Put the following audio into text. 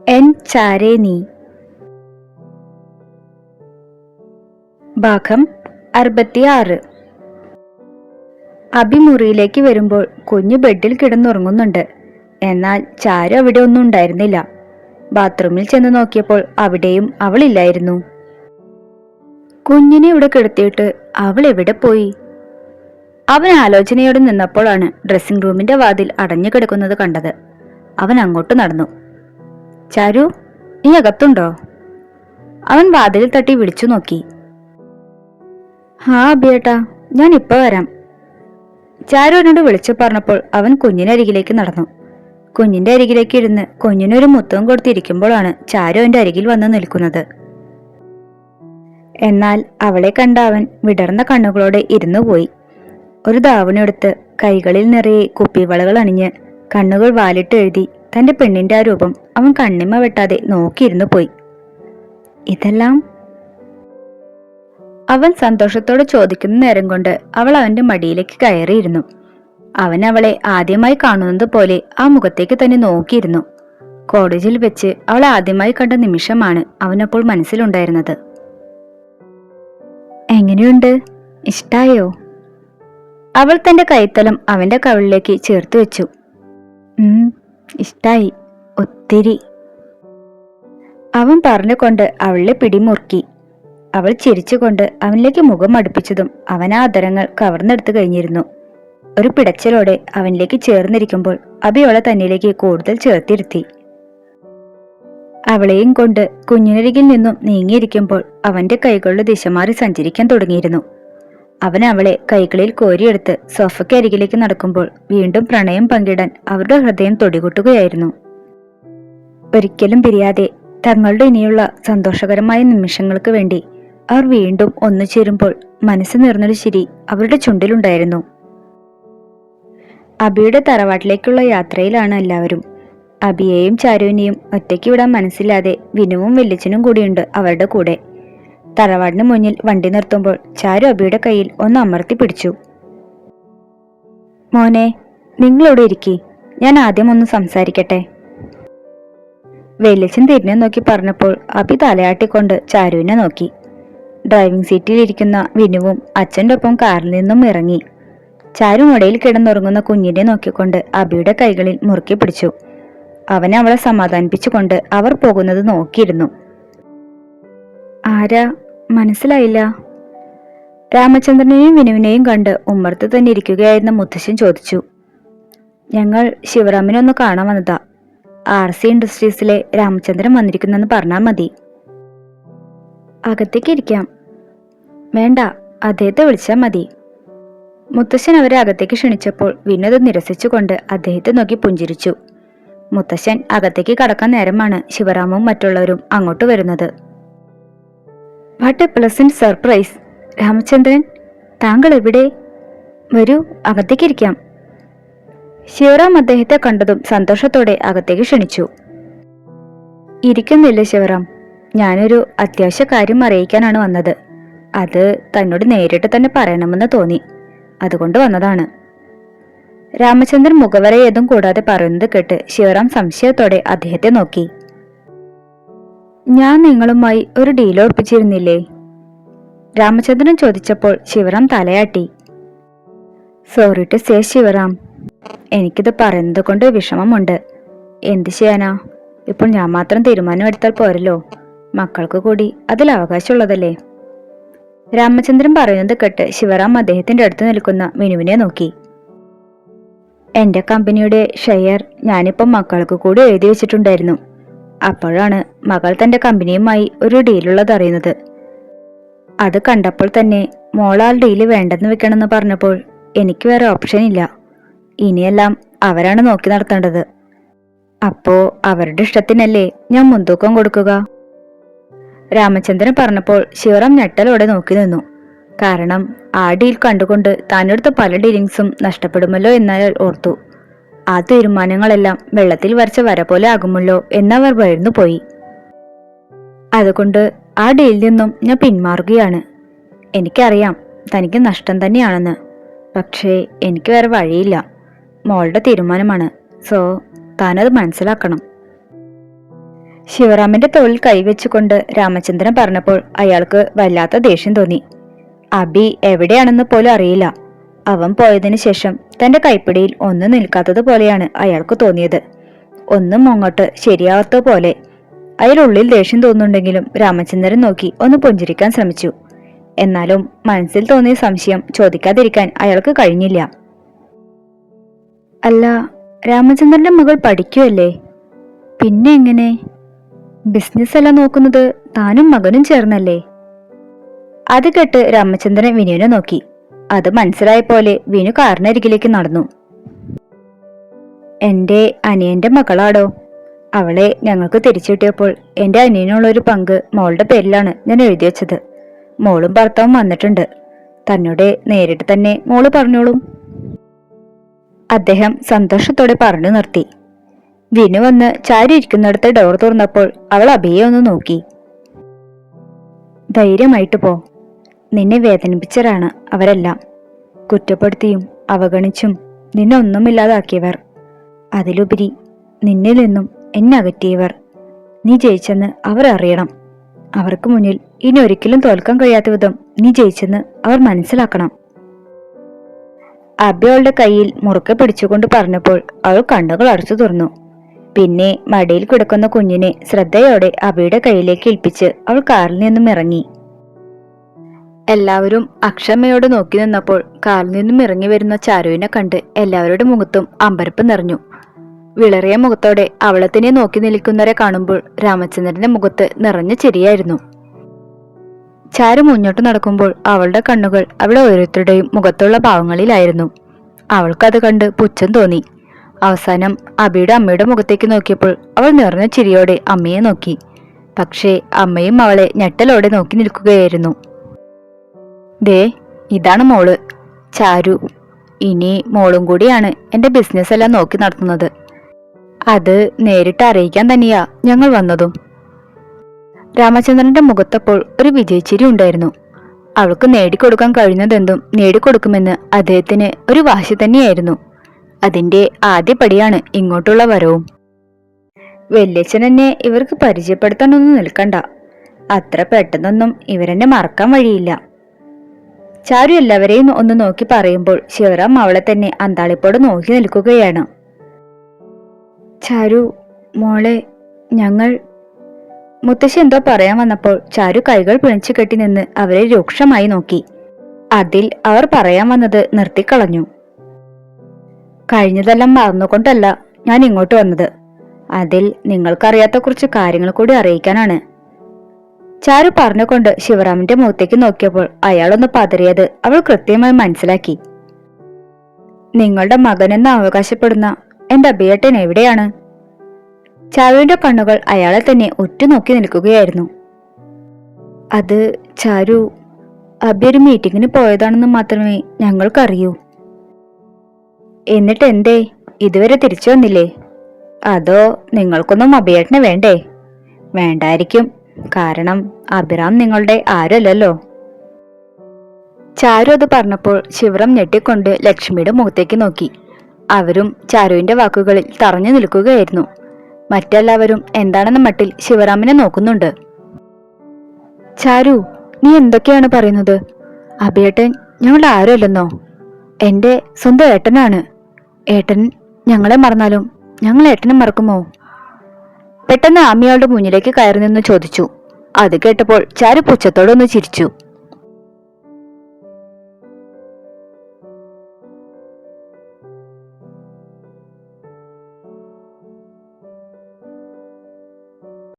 N ചാരേ നീ. ഭാഗം അറുപത്തിയാറ്. അഭിമുറിയിലേക്ക് വരുമ്പോൾ കുഞ്ഞു ബെഡിൽ കിടന്നുറങ്ങുന്നുണ്ട്. എന്നാൽ ചാരു അവിടെ ഒന്നും ഉണ്ടായിരുന്നില്ല. ബാത്റൂമിൽ ചെന്ന് നോക്കിയപ്പോൾ അവിടെയും അവളില്ലായിരുന്നു. കുഞ്ഞിനെ ഇവിടെ കിടത്തിയിട്ട് അവൾ എവിടെ പോയി? അവൻ ആലോചനയോടെ നിന്നപ്പോഴാണ് ഡ്രസ്സിംഗ് റൂമിന്റെ വാതിൽ അടഞ്ഞു കിടക്കുന്നത് കണ്ടത്. അവൻ അങ്ങോട്ട് നടന്നു. ചാരു നീ അകത്തുണ്ടോ? അവൻ വാതിലിൽ തട്ടി വിളിച്ചു നോക്കി. ഹാ അബിയേട്ടാ ഞാൻ ഇപ്പൊ വരാം. ചാരു എന്നോട് വിളിച്ചു പറഞ്ഞപ്പോൾ അവൻ കുഞ്ഞിന്റെ അരികിലേക്ക് നടന്നു. കുഞ്ഞിന്റെ അരികിലേക്ക് ഇരുന്ന് കുഞ്ഞിനൊരു മുത്തവും കൊടുത്തിരിക്കുമ്പോഴാണ് ചാരു എന്റെ അരികിൽ വന്ന് നിൽക്കുന്നത്. എന്നാൽ അവളെ കണ്ട അവൻ വിടർന്ന കണ്ണുകളോടെ ഇരുന്നു പോയി. ഒരു ധാവണെടുത്ത് കൈകളിൽ നിറയെ കുപ്പിവളകൾ അണിഞ്ഞ് കണ്ണുകൾ വാലിട്ട് എഴുതി തന്റെ പെണ്ണിന്റെ ആ രൂപം അവൻ കണ്ണിമ വെട്ടാതെ നോക്കിയിരുന്നു പോയി. ഇതെല്ലാം? അവൻ സന്തോഷത്തോടെ ചോദിക്കുന്ന നേരം കൊണ്ട് അവൾ അവന്റെ മടിയിലേക്ക് കയറിയിരുന്നു. അവൻ അവളെ ആദ്യമായി കാണുന്നത് പോലെ ആ മുഖത്തേക്ക് തന്നെ നോക്കിയിരുന്നു. കോളേജിൽ വെച്ച് അവൾ ആദ്യമായി കണ്ട നിമിഷമാണ് അവനപ്പോൾ മനസ്സിലുണ്ടായിരുന്നത്. എങ്ങനെയുണ്ട്? ഇഷ്ടായോ? അവൾ തന്റെ കൈത്തലം അവന്റെ കവിളിലേക്ക് ചേർത്ത് വെച്ചു. ഇഷ്ടായി. ഒത്തിരി. അവൻ പറഞ്ഞുകൊണ്ട് അവളെ പിടിമുറുക്കി. അവൾ ചിരിച്ചുകൊണ്ട് അവനിലേക്ക് മുഖം അടുപ്പിച്ചതും അവൻ ആ അതരങ്ങൾ കവർന്നെടുത്തു കഴിഞ്ഞിരുന്നു. ഒരു പിടച്ചലോടെ അവനിലേക്ക് ചേർന്നിരിക്കുമ്പോൾ അബിയോളെ തന്നിലേക്ക് കൂടുതൽ ചേർത്തിരുത്തി. അവളെയും കൊണ്ട് കുഞ്ഞിനരികിൽ നിന്നും നീങ്ങിയിരിക്കുമ്പോൾ അവന്റെ കൈകളുടെ ദിശ മാറി സഞ്ചരിക്കാൻ തുടങ്ങിയിരുന്നു. അവൻ അവളെ കൈകളിൽ കോരിയെടുത്ത് സോഫയ്ക്ക് അരികിലേക്ക് നടക്കുമ്പോൾ വീണ്ടും പ്രണയം പങ്കിടാൻ അവരുടെ ഹൃദയം തൊടികൊട്ടുകയായിരുന്നു. ഒരിക്കലും പിരിയാതെ തങ്ങളുടെ ഇനിയുള്ള സന്തോഷകരമായ നിമിഷങ്ങൾക്ക് വേണ്ടി അവർ വീണ്ടും ഒന്നു ചേരുമ്പോൾ മനസ്സ് നിറഞ്ഞൊരു ചിരി അവരുടെ ചുണ്ടിലുണ്ടായിരുന്നു. അബിയുടെ തറവാട്ടിലേക്കുള്ള യാത്രയിലാണ് എല്ലാവരും. അബിയെയും ചാരുവിനെയും ഒറ്റയ്ക്ക് വിടാൻ മനസ്സില്ലാതെ വിനുവും വെല്ലിച്ചനും കൂടിയുണ്ട് അവരുടെ കൂടെ. തറവാടിന് മുന്നിൽ വണ്ടി നിർത്തുമ്പോൾ ചാരു അബിയുടെ കയ്യിൽ ഒന്ന് അമർത്തി പിടിച്ചു. മോനെ നിങ്ങളിവിടെ ഇരിക്കി. ഞാൻ ആദ്യം ഒന്ന് സംസാരിക്കട്ടെ. വെല്ലിച്ചൻ തിരിഞ്ഞു നോക്കി പറഞ്ഞപ്പോൾ അബി തലയാട്ടിക്കൊണ്ട് ചാരുവിനെ നോക്കി. ഡ്രൈവിംഗ് സീറ്റിൽ ഇരിക്കുന്ന വിനുവും അച്ഛന്റെ ഒപ്പം കാറിൽ നിന്നും ഇറങ്ങി. ചാരു മുടയിൽ കിടന്നുറങ്ങുന്ന കുഞ്ഞിനെ നോക്കിക്കൊണ്ട് അബിയുടെ കൈകളിൽ മുറുക്കി പിടിച്ചു. അവനെ അവളെ സമാധാനിപ്പിച്ചുകൊണ്ട് അവർ പോകുന്നത് നോക്കിയിരുന്നു. ആരാ മനസ്സിലായില്ല. രാമചന്ദ്രനെയും വിനുവിനെയും കണ്ട് ഉമ്മർത്ത് തന്നെ ഇരിക്കുകയായിരുന്ന മുത്തശ്ശൻ ചോദിച്ചു ഞങ്ങൾ ശിവറാമിനെ ഒന്ന് കാണാൻ വന്നതാ. ആർ സി ഇൻഡസ്ട്രീസിലെ രാമചന്ദ്രൻ വന്നിരിക്കുന്നെന്ന് പറഞ്ഞാൽ മതി. അകത്തേക്ക് ഇരിക്കാം. വേണ്ട അദ്ദേഹത്തെ വിളിച്ചാൽ മതി. മുത്തശ്ശൻ അവരെ അകത്തേക്ക് ക്ഷണിച്ചപ്പോൾ വിനോദ് നിരസിച്ചുകൊണ്ട് അദ്ദേഹത്തെ നോക്കി പുഞ്ചിരിച്ചു. മുത്തശ്ശൻ അകത്തേക്ക് കടക്കാൻ നേരമാണ് ശിവറാമും മറ്റുള്ളവരും അങ്ങോട്ട് വരുന്നത്. What a pleasant surprise. Ramachandran താങ്കൾ എവിടെ? വരൂ അകത്തേക്ക് ഇരിക്കാം. ശിവറാം അദ്ദേഹത്തെ കണ്ടതും സന്തോഷത്തോടെ അകത്തേക്ക് ക്ഷണിച്ചു. ഇരിക്കുന്നില്ല ശിവറാം. ഞാനൊരു അത്യാവശ്യ കാര്യം അറിയിക്കാനാണ് വന്നത്. അത് തന്നോട് നേരിട്ട് തന്നെ പറയണമെന്ന് തോന്നി. അതുകൊണ്ട് വന്നതാണ്. രാമചന്ദ്രൻ മുഖവര ഏതും കൂടാതെ പറയുന്നത് കേട്ട് ശിവറാം സംശയത്തോടെ അദ്ദേഹത്തെ നോക്കി. ഞാൻ നിങ്ങളുമായി ഒരു ഡീൽ ഒപ്പിച്ചിരുന്നില്ലേ രാമചന്ദ്രൻ ചോദിച്ചപ്പോൾ ശിവറാം തലയാട്ടി. Sorry to say Sivaram. എനിക്കിത് പറയുന്നത് കൊണ്ട് വിഷമമുണ്ട്. എന്ത് ചെയ്യാനാ? ഇപ്പോൾ ഞാൻ മാത്രം തീരുമാനം എടുത്താൽ പോരല്ലോ. മക്കൾക്ക് കൂടി അതിൽ അവകാശമുള്ളതല്ലേ? രാമചന്ദ്രൻ പറയുന്നത് കേട്ട് ശിവറാം അദ്ദേഹത്തിന്റെ അടുത്ത് നിൽക്കുന്ന മിനുവിനെ നോക്കി. എന്റെ കമ്പനിയുടെ ഷെയർ ഞാനിപ്പം മക്കൾക്ക് കൂടി എഴുതി വെച്ചിട്ടുണ്ടായിരുന്നു. അപ്പോഴാണ് മകൾ തന്റെ കമ്പനിയുമായി ഒരു ഡീലുള്ളത് അറിയുന്നത്. അത് കണ്ടപ്പോൾ തന്നെ മോളാൽ ഡീൽ വേണ്ടെന്ന് വെക്കണമെന്ന് പറഞ്ഞപ്പോൾ എനിക്ക് വേറെ ഓപ്ഷൻ ഇല്ല. ഇനിയെല്ലാം അവരാണ് നോക്കി നടത്തേണ്ടത്. അപ്പോ അവരുടെ ഇഷ്ടത്തിനല്ലേ ഞാൻ മുൻതൂക്കം കൊടുക്കുക? രാമചന്ദ്രൻ പറഞ്ഞപ്പോൾ ശിവറാം ഞെട്ടലോടെ നോക്കി നിന്നു. കാരണം ആ ഡീൽ കണ്ടുകൊണ്ട് താനെടുത്ത പല ഡീലിങ്സും നഷ്ടപ്പെടുമല്ലോ എന്നയാൾ ഓർത്തു. ആ തീരുമാനങ്ങളെല്ലാം വെള്ളത്തിൽ വരച്ച വര പോലെ ആകുമല്ലോ എന്നവർ ഭയന്നു പോയി. അതുകൊണ്ട് ആ ഡീലിൽ നിന്നും ഞാൻ പിന്മാറുകയാണ്. എനിക്കറിയാം തനിക്ക് നഷ്ടം തന്നെയാണെന്ന്. പക്ഷേ എനിക്ക് വേറെ വഴിയില്ല. മോളുടെ തീരുമാനമാണ്. സോ താനത് മനസ്സിലാക്കണം. ശിവറാമിന്റെ തോളിൽ കൈവച്ചുകൊണ്ട് രാമചന്ദ്രൻ പറഞ്ഞപ്പോൾ അയാൾക്ക് വല്ലാത്ത ദേഷ്യം തോന്നി. അബി എവിടെയാണെന്ന് പോലും അറിയില്ല. അവൻ പോയതിനു ശേഷം തന്റെ കൈപ്പിടിയിൽ ഒന്നും നിൽക്കാത്തത് പോലെയാണ് അയാൾക്ക് തോന്നിയത്. ഒന്നും അങ്ങോട്ട് ശരിയാവാത്ത പോലെ അയാളുള്ളിൽ ദേഷ്യം തോന്നുന്നുണ്ടെങ്കിലും രാമചന്ദ്രൻ നോക്കി ഒന്ന് പുഞ്ചിരിക്കാൻ ശ്രമിച്ചു. എന്നാലും മനസ്സിൽ തോന്നിയ സംശയം ചോദിക്കാതിരിക്കാൻ അയാൾക്ക് കഴിഞ്ഞില്ല. അല്ല രാമചന്ദ്രന്റെ മകൾ പഠിക്കുമല്ലേ പിന്നെ എങ്ങനെ? ബിസിനസ് അല്ല നോക്കുന്നത് താനും മകനും ചേർന്നല്ലേ? അത് കേട്ട് രാമചന്ദ്രൻ വിനുവിനെ നോക്കി. അത് മനസ്സിലായ പോലെ വിനു കാറിനരികിലേക്ക് നടന്നു. എന്റെ അനിയന്റെ മകളാടോ? അവളെ ഞങ്ങൾക്ക് തിരിച്ചു കിട്ടിയപ്പോൾ എന്റെ അനിയനുള്ള ഒരു പങ്ക് മോളുടെ പേരിലാണ് ഞാൻ എഴുതി വെച്ചത്. മോളും ഭർത്താവും വന്നിട്ടുണ്ട്. തന്നോട് നേരിട്ട് തന്നെ മോൾ പറഞ്ഞോളും. അദ്ദേഹം സന്തോഷത്തോടെ പറഞ്ഞു നിർത്തി. വിനു വന്ന് ചാരി ഇരിക്കുന്നിടത്ത് ഡോർ തുറന്നപ്പോൾ അവൾ അഭിയെ ഒന്ന് നോക്കി. ധൈര്യമായിട്ട് പോ. നിന്നെ വേദനിപ്പിച്ചവരാണ് അവരെല്ലാം. കുറ്റപ്പെടുത്തിയും അവഗണിച്ചും നിന്നെ ഒന്നുമില്ലാതാക്കിയവർ. അതിലുപരി നിന്നിൽ നിന്നും എന്നെ അകറ്റിയവർ. നീ ജയിച്ചെന്ന് അവർ അറിയണം. അവർക്ക് മുന്നിൽ ഇനി ഒരിക്കലും തോൽക്കാൻ കഴിയാത്ത വിധം നീ ജയിച്ചെന്ന് അവർ മനസ്സിലാക്കണം. അബി അവളുടെ കയ്യിൽ മുറുക്കെ പിടിച്ചുകൊണ്ട് പറഞ്ഞപ്പോൾ അവൾ കണ്ണുകൾ അടച്ചു തുറന്നു. പിന്നെ മടിയിൽ കിടക്കുന്ന കുഞ്ഞിനെ ശ്രദ്ധയോടെ അബിയുടെ കയ്യിലേക്ക് ഏൽപ്പിച്ച് അവൾ കാറിൽ നിന്നും ഇറങ്ങി. എല്ലാവരും അക്ഷമയോട് നോക്കി നിന്നപ്പോൾ കാലിൽ നിന്നും ഇറങ്ങി വരുന്ന ചാരുവിനെ കണ്ട് എല്ലാവരുടെ മുഖത്തും അമ്പരപ്പ് നിറഞ്ഞു. വിളറിയ മുഖത്തോടെ അവളെ തന്നെ നോക്കി നിൽക്കുന്നവരെ കാണുമ്പോൾ രാമചന്ദ്രന്റെ മുഖത്ത് നിറഞ്ഞ ചിരിയായിരുന്നു ചാരു മുന്നോട്ട് നടക്കുമ്പോൾ അവളുടെ കണ്ണുകൾ അവളെ ഓരോരുത്തരുടെയും മുഖത്തുള്ള ഭാവങ്ങളിലായിരുന്നു. അവൾക്കത് കണ്ട് പുച്ഛം തോന്നി. അവസാനം അബിയുടെ അമ്മയുടെ മുഖത്തേക്ക് നോക്കിയപ്പോൾ അവൾ നിറഞ്ഞ ചിരിയോടെ അമ്മയെ നോക്കി. പക്ഷേ അമ്മയും അവളെ ഞെട്ടലോടെ നോക്കി നിൽക്കുകയായിരുന്നു. ദേ ഇതാണ് മോൾ. ചാരു. ഇനി മോളും കൂടിയാണ് എന്റെ ബിസിനസ് എല്ലാം നോക്കി നടത്തുന്നത്. അത് നേരിട്ട് അറിയിക്കാൻ തന്നെയാ ഞങ്ങൾ വന്നതും. രാമചന്ദ്രന്റെ മുഖത്തപ്പോൾ ഒരു വിജയിച്ചിരി ഉണ്ടായിരുന്നു. അവൾക്ക് നേടിക്കൊടുക്കാൻ കഴിയുന്നതെന്തും നേടിക്കൊടുക്കുമെന്ന് അദ്ദേഹത്തിന് ഒരു വാശി തന്നെയായിരുന്നു. അതിന്റെ ആദ്യ പടിയാണ് ഇങ്ങോട്ടുള്ള വരവും. വല്യച്ഛൻ എന്നെ ഇവർക്ക് പരിചയപ്പെടുത്താനൊന്നും നിൽക്കണ്ട. അത്ര പെട്ടെന്നൊന്നും ഇവരെന്നെ മറക്കാൻ വഴിയില്ല. ചാരു എല്ലാവരെയും ഒന്ന് നോക്കി പറയുമ്പോൾ ശിവറാം അവളെ തന്നെ അന്താളിപ്പോട് നോക്കി നിൽക്കുകയാണ്. ചാരു മോളെ ഞങ്ങൾ മുത്തശ്ശി എന്തോ പറയാൻ വന്നപ്പോൾ ചാരു കൈകൾ പിണിച്ചു കെട്ടി നിന്ന് അവരെ രൂക്ഷമായി നോക്കി. അതിൽ അവർ പറയാൻ വന്നത് നിർത്തിക്കളഞ്ഞു. കഴിഞ്ഞതെല്ലാം മറന്നുകൊണ്ടല്ല ഞാൻ ഇങ്ങോട്ട് വന്നത്. അതിൽ നിങ്ങൾക്കറിയാത്ത കുറച്ച് കാര്യങ്ങൾ കൂടി അറിയിക്കാനാണ്. ചാരു പറഞ്ഞുകൊണ്ട് ശിവറാമിന്റെ മുഖത്തേക്ക് നോക്കിയപ്പോൾ അയാളൊന്ന് പതറിയത് അവൾ കൃത്യമായി മനസ്സിലാക്കി. നിങ്ങളുടെ മകനെന്ന് അവകാശപ്പെടുന്ന എന്റെ അഭിയേട്ടൻ എവിടെയാണ്? ചാരുവിന്റെ കണ്ണുകൾ അയാളെ തന്നെ ഉറ്റുനോക്കി നിൽക്കുകയായിരുന്നു. അത് ചാരു അബി ഒരു മീറ്റിങ്ങിന് പോയതാണെന്ന് മാത്രമേ ഞങ്ങൾക്കറിയൂ. എന്നിട്ട് എന്തേ? ഇതുവരെ തിരിച്ചു വന്നില്ലേ? അതോ നിങ്ങൾക്കൊന്നും അഭിയേട്ടനെ വേണ്ടേ? വേണ്ടായിരിക്കും. കാരണം അഭിറാം നിങ്ങളുടെ ആരല്ലല്ലോ? ചാരു അത് പറഞ്ഞപ്പോൾ ശിവറം ഞെട്ടിക്കൊണ്ട് ലക്ഷ്മിയുടെ മുഖത്തേക്ക് നോക്കി. അവരും ചാരുവിന്റെ വാക്കുകളിൽ തറഞ്ഞു നിൽക്കുകയായിരുന്നു. മറ്റെല്ലാവരും എന്താണെന്ന മട്ടിൽ ശിവറാമിനെ നോക്കുന്നുണ്ട്. ചാരു നീ എന്തൊക്കെയാണ് പറയുന്നത്? അഭിയേട്ടൻ ഞങ്ങളുടെ ആരുമല്ലെന്നോ എന്റെ സ്വന്തം ഏട്ടനാണ്. ഏട്ടൻ ഞങ്ങളെ മറന്നാലും ഞങ്ങൾ ഏട്ടനെ മറക്കുമോ? പെട്ടെന്ന് ആമിയാളുടെ മുന്നിലേക്ക് കയറി നിന്ന് ചോദിച്ചു. അത് കേട്ടപ്പോൾ ചാരു പുച്ഛത്തോടൊന്ന് ചിരിച്ചു.